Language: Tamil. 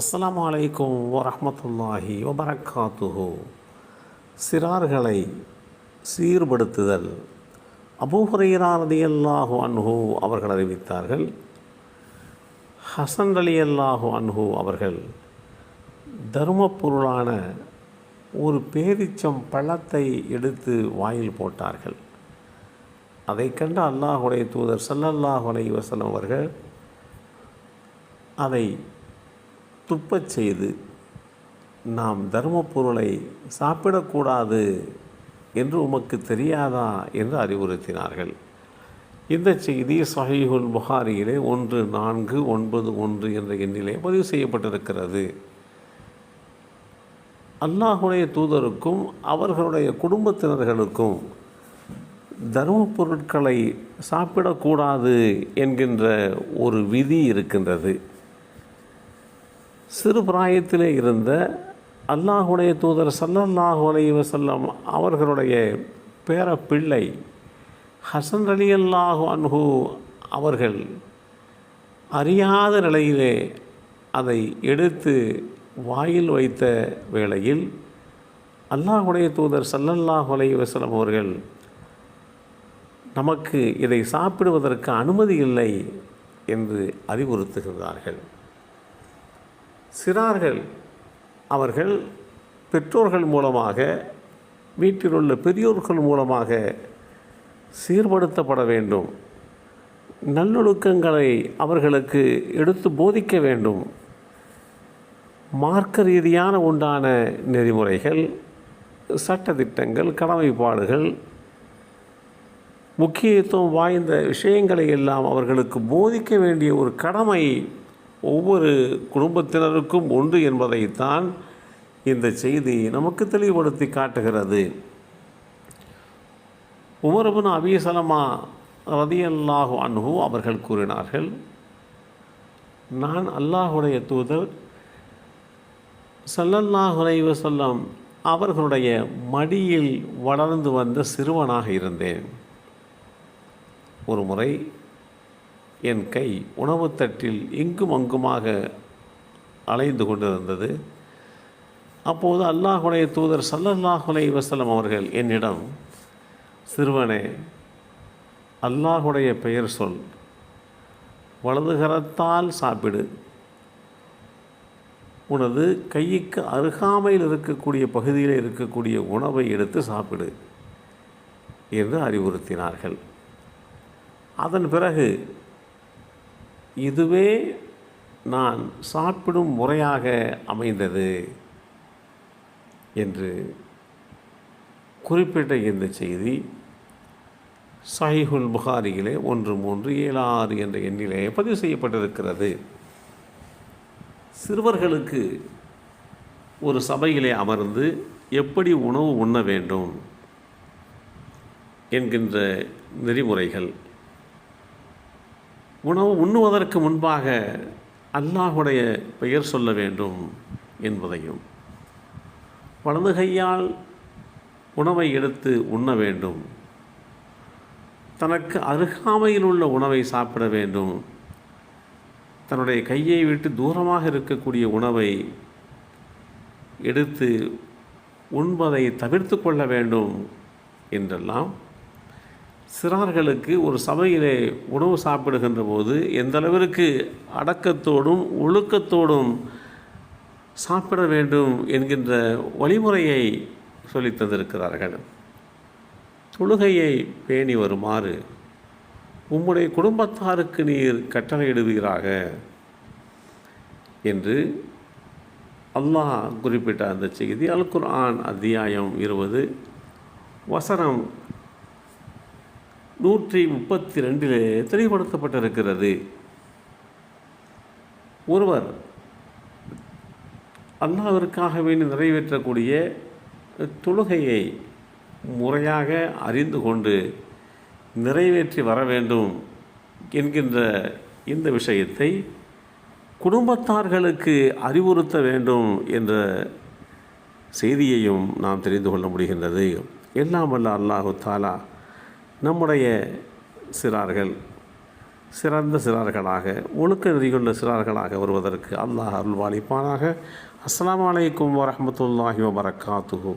அஸ்லாம் அலைக்கும் வரமத்துல்லாஹி வபரக்காத்துஹு சிறார்களை சீர்படுத்துதல். அபூஹுரைரா ரலியல்லாஹு அன்ஹு அவர்கள் அறிவித்தார்கள். ஹசன் அலி அல்லாஹு அன்ஹு அவர்கள் தர்மப்பொருளான ஒரு பேரிச்சம் பழத்தை எடுத்து வாயில் போட்டார்கள். அதை கண்ட அல்லாஹுடைய தூதர் சல்லல்லாஹு அலை வசலம் அவர்கள் அதை துப்பச் செய்து நாம் தர்ம பொருளை சாப்பிடக்கூடாது என்று உமக்கு தெரியாதா? என்று அறிவுறுத்தினார்கள். இந்த செய்தி சஹீஹுல் புகாரியிலே ஒன்று நான்கு ஒன்பது ஒன்று என்ற எண்ணிலே பதிவு செய்யப்பட்டிருக்கிறது. அல்லாஹுடைய தூதருக்கும் அவர்களுடைய குடும்பத்தினர்களுக்கும் தர்ம பொருட்களை சாப்பிடக்கூடாது என்கின்ற ஒரு விதி இருக்கின்றது. சிறு பிராயத்திலே இருந்த அல்லாஹுடைய தூதர் சல்லல்லாஹு அலைஹி செல்லம் அவர்களுடைய பேர பிள்ளை ஹசன் அலி அல்லாஹு அன்ஹு அவர்கள் அறியாத நிலையிலே அதை எடுத்து வாயில் வைத்த வேளையில் அல்லாஹுடைய தூதர் சல்லல்லாஹு அலைவசலம் அவர்கள் நமக்கு இதை சாப்பிடுவதற்கு அனுமதி இல்லை என்று அறிவுறுத்துகிறார்கள். சிறார்கள் அவர்கள் பெற்றோர்கள் மூலமாக வீட்டில் உள்ள பெரியோர்கள் மூலமாக சீர்படுத்தப்பட வேண்டும். நல்லொழுக்கங்களை அவர்களுக்கு எடுத்து போதிக்க வேண்டும். மார்க்க ரீதியான உண்டான நெறிமுறைகள் சட்டத்திட்டங்கள் கடமைப்பாடுகள் முக்கியத்துவம் வாய்ந்த விஷயங்களை எல்லாம் அவர்களுக்கு போதிக்க வேண்டிய ஒரு கடமை ஒவ்வொரு குடும்பத்தினருக்கும் உண்டு என்பதைத்தான் இந்த செய்தி நமக்கு தெளிவுபடுத்தி காட்டுகிறது. உமரபுன் அபிசலமா ரதியல்லாஹு அன்ஹு அவர்கள் கூறினார்கள் நான் அல்லாஹுடைய தூதர் சல்லல்லாஹு அலைஹி அவர்களுடைய மடியில் வளர்ந்து வந்த சிறுவனாக இருந்தேன். ஒரு முறை என் கை உணவுத் தட்டில் இங்கும் அங்குமாக அலைந்து கொண்டிருந்தது. அப்போது அல்லாஹுடைய தூதர் சல்லல்லாஹுலை வசலம் அவர்கள் என்னிடம் சிறுவனே அல்லாஹுடைய பெயர் சொல். வலதுகரத்தால் சாப்பிடு. உனது கைக்கு அருகாமையில் இருக்கக்கூடிய பகுதியில் இருக்கக்கூடிய உணவை எடுத்து சாப்பிடு என்று அறிவுறுத்தினார்கள். அதன் பிறகு இதுவே நான் சாப்பிடும் முறையாக அமைந்தது என்று குறிப்பிட்ட இந்த செய்தி சஹிஹுல் புகாரியிலே ஒன்று மூன்று ஏழு ஆறு என்ற எண்ணிலே பதிவு செய்யப்பட்டிருக்கிறது. சிறுவர்களுக்கு ஒரு சபையிலே அமர்ந்து எப்படி உணவு உண்ண வேண்டும் என்கின்ற நெறிமுறைகள் உணவு உண்ணுவதற்கு முன்பாக அல்லாஹுடைய பெயர் சொல்ல வேண்டும் என்பதையும் வலது கையால் உணவை எடுத்து உண்ண வேண்டும் தனக்கு அருகாமையில் உள்ள உணவை சாப்பிட வேண்டும் தன்னுடைய கையை விட்டு தூரமாக இருக்கக்கூடிய உணவை எடுத்து உண்பதை தவிர்த்து கொள்ள வேண்டும் என்றெல்லாம் சிறார்களுக்கு ஒரு சபையிலே உணவு சாப்பிடுகின்ற போது எந்த அளவிற்கு அடக்கத்தோடும் ஒழுக்கத்தோடும் சாப்பிட வேண்டும் என்கின்ற வழிமுறையை சொல்லித் தந்திருக்கிறார்கள். தொழுகையை பேணி வருமாறு உம்முடைய குடும்பத்தாருக்கு நீர் கட்டளையிடுவீராக என்று அல்லாஹ் குறிப்பிட்ட அந்த செய்தி. அல் குர்ஆன் அத்தியாயம் இருபது. வசனம் நூற்றி முப்பத்தி ரெண்டிலே தெளிவுபடுத்தப்பட்டிருக்கிறது. ஒருவர் அல்லாவிற்காக வேண்டி நிறைவேற்றக்கூடிய தொழுகையை முறையாக அறிந்து கொண்டு நிறைவேற்றி வர வேண்டும் என்கின்ற இந்த விஷயத்தை குடும்பத்தார்களுக்கு அறிவுறுத்த வேண்டும் என்ற செய்தியையும் நாம் தெரிந்து கொள்ள முடிகின்றது. எல்லாம் வல்ல அல்லாஹு தாலா நம்முடைய சிறார்கள் சிறந்த சிறார்களாக ஒழுக்க நெறியுள்ள சிறார்களாக வருவதற்கு அல்லாஹ் அருள்வாளிப்பானாக அஸ்லாம் அலைக்கும் வரமத்துல்லாஹி வபரகாத்துஹு.